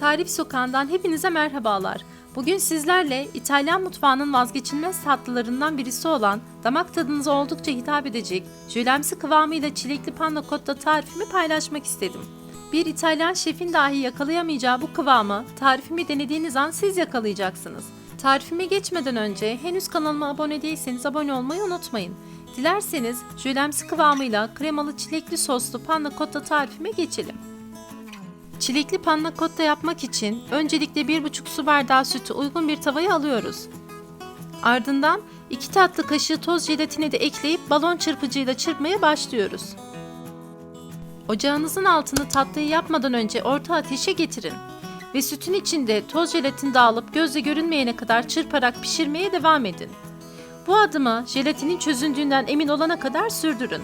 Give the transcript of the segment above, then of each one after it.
Tarif Sokağı'ndan hepinize merhabalar. Bugün sizlerle İtalyan mutfağının vazgeçilmez tatlılarından birisi olan, damak tadınıza oldukça hitap edecek, jölemsi kıvamıyla çilekli panna cotta tarifimi paylaşmak istedim. Bir İtalyan şefin dahi yakalayamayacağı bu kıvamı tarifimi denediğiniz an siz yakalayacaksınız. Tarifime geçmeden önce henüz kanalıma abone değilseniz abone olmayı unutmayın. Dilerseniz jölemsi kıvamıyla kremalı çilekli soslu panna cotta tarifime geçelim. Çilekli panna cotta yapmak için öncelikle 1,5 su bardağı sütü uygun bir tavaya alıyoruz. Ardından 2 tatlı kaşığı toz jelatini de ekleyip balon çırpıcıyla çırpmaya başlıyoruz. Ocağınızın altını tatlıyı yapmadan önce orta ateşe getirin ve sütün içinde toz jelatin dağılıp gözle görünmeyene kadar çırparak pişirmeye devam edin. Bu adımı jelatinin çözündüğünden emin olana kadar sürdürün.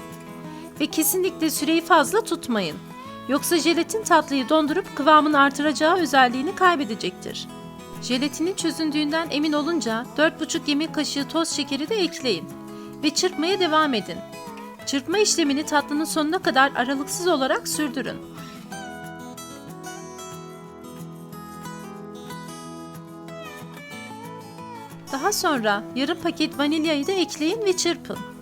Ve kesinlikle süreyi fazla tutmayın. Yoksa jelatin tatlıyı dondurup kıvamını artıracağı özelliğini kaybedecektir. Jelatinin çözündüğünden emin olunca 4,5 yemek kaşığı toz şekeri de ekleyin ve çırpmaya devam edin. Çırpma işlemini tatlının sonuna kadar aralıksız olarak sürdürün. Daha sonra yarım paket vanilyayı da ekleyin ve çırpın.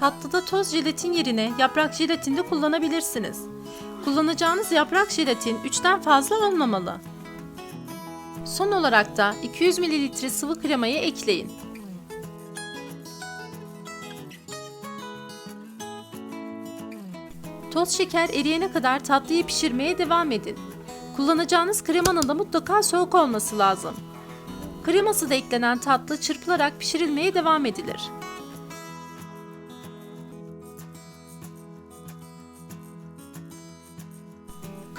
Tatlıda toz jelatin yerine yaprak jelatin de kullanabilirsiniz. Kullanacağınız yaprak jelatin 3'ten fazla olmamalı. Son olarak da 200 ml sıvı kremayı ekleyin. Toz şeker eriyene kadar tatlıyı pişirmeye devam edin. Kullanacağınız kremanın da mutlaka soğuk olması lazım. Kreması da eklenen tatlı çırpılarak pişirilmeye devam edilir.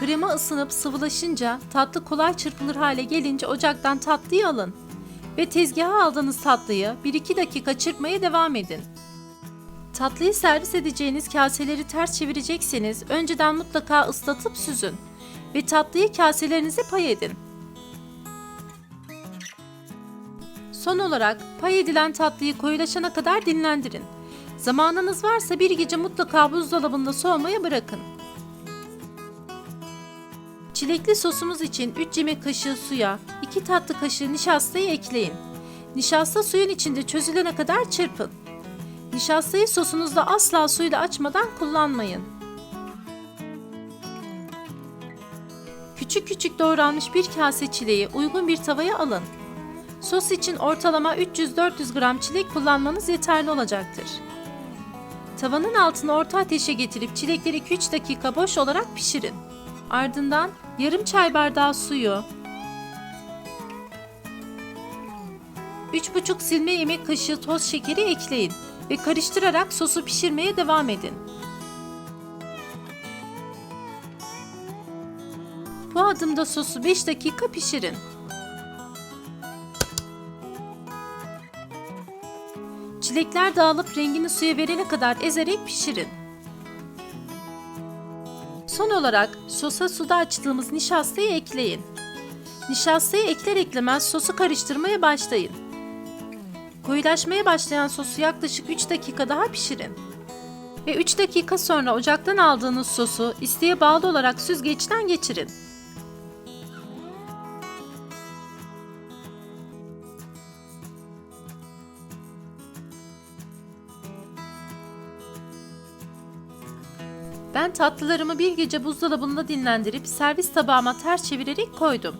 Krema ısınıp sıvılaşınca tatlı kolay çırpılır hale gelince ocaktan tatlıyı alın ve tezgaha aldığınız tatlıyı 1-2 dakika çırpmaya devam edin. Tatlıyı servis edeceğiniz kaseleri ters çevirecekseniz önceden mutlaka ıslatıp süzün ve tatlıyı kaselerinize pay edin. Son olarak pay edilen tatlıyı koyulaşana kadar dinlendirin. Zamanınız varsa bir gece mutlaka buzdolabında soğumaya bırakın. Çilekli sosumuz için 3 yemek kaşığı suya 2 tatlı kaşığı nişastayı ekleyin. Nişasta suyun içinde çözülene kadar çırpın. Nişastayı sosunuzda asla suyla açmadan kullanmayın. Küçük küçük doğranmış bir kase çileği uygun bir tavaya alın. Sos için ortalama 300-400 gram çilek kullanmanız yeterli olacaktır. Tavanın altını orta ateşe getirip çilekleri 2-3 dakika boş olarak pişirin. Ardından yarım çay bardağı suyu, 3,5 silme yemek kaşığı toz şekeri ekleyin ve karıştırarak sosu pişirmeye devam edin. Bu adımda sosu 5 dakika pişirin. Çilekler dağılıp rengini suya verene kadar ezerek pişirin. Son olarak sosa suda açtığımız nişastayı ekleyin. Nişastayı ekler eklemez sosu karıştırmaya başlayın. Koyulaşmaya başlayan sosu yaklaşık 3 dakika daha pişirin. Ve 3 dakika sonra ocaktan aldığınız sosu isteğe bağlı olarak süzgeçten geçirin. Ben tatlılarımı bir gece buzdolabında dinlendirip servis tabağıma ters çevirerek koydum.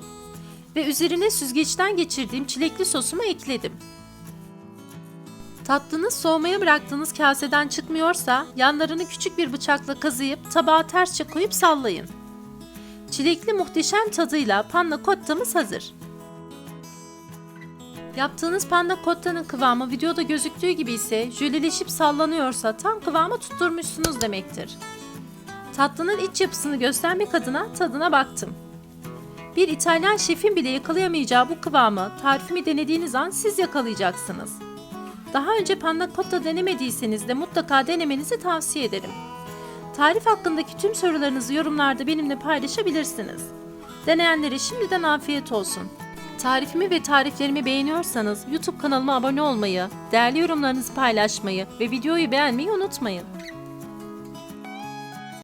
Ve üzerine süzgeçten geçirdiğim çilekli sosumu ekledim. Tatlınız soğumaya bıraktığınız kaseden çıkmıyorsa yanlarını küçük bir bıçakla kazıyıp tabağa tersçe koyup sallayın. Çilekli muhteşem tadıyla panna cottamız hazır. Yaptığınız panna cottanın kıvamı videoda gözüktüğü gibi ise jöleleşip sallanıyorsa tam kıvamı tutturmuşsunuz demektir. Tatlının iç yapısını göstermek adına tadına baktım. Bir İtalyan şefin bile yakalayamayacağı bu kıvamı tarifimi denediğiniz an siz yakalayacaksınız. Daha önce panna cotta denemediyseniz de mutlaka denemenizi tavsiye ederim. Tarif hakkındaki tüm sorularınızı yorumlarda benimle paylaşabilirsiniz. Deneyenlere şimdiden afiyet olsun. Tarifimi ve tariflerimi beğeniyorsanız YouTube kanalıma abone olmayı, değerli yorumlarınızı paylaşmayı ve videoyu beğenmeyi unutmayın.